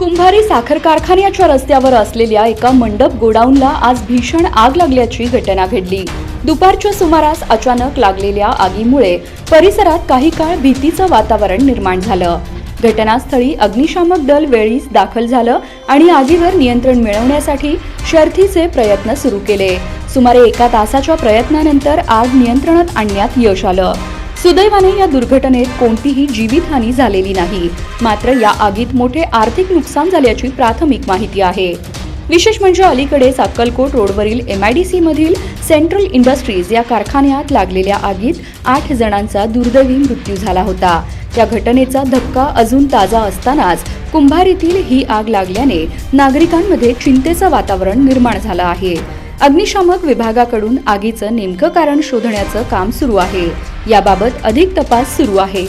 कुंभारी साखर कारखान्याच्या रस्त्यावर असलेल्या एका मंडप गोडाऊनला आज भीषण आग लागल्याची घटना घडली. दुपारच्या सुमारास अचानक लागलेल्या आगीमुळे परिसरात काही काळ भीतीचं वातावरण निर्माण झालं. घटनास्थळी अग्निशामक दल वेळीच दाखल झालं आणि आगीवर नियंत्रण मिळवण्यासाठी शर्थीचे प्रयत्न सुरू केले. सुमारे एका तासाच्या प्रयत्नानंतर आग नियंत्रणात आणण्यात यश आलं. सुदैवाने या दुर्घटनेत कोणतीही जीवितहानी झालेली नाही. मात्र या आगीत मोठे आर्थिक नुकसान झाल्याची प्राथमिक माहिती आहे. विशेष म्हणजे अलीकडेच अक्कलकोट रोडवरील एम आय डी मधील सेंट्रल इंडस्ट्रीज या कारखान्यात लागलेल्या आगीत आठ जणांचा दुर्दैवी मृत्यू झाला होता. त्या घटनेचा धक्का अजून ताजा असतानाच कुंभारीतील ही आग लागल्याने नागरिकांमध्ये चिंतेचं वातावरण निर्माण झालं आहे. अग्निशामक विभागाकडून आगीचं नेमकं कारण शोधण्याचं काम सुरू आहे. याबाबत अधिक तपास सुरू आहे.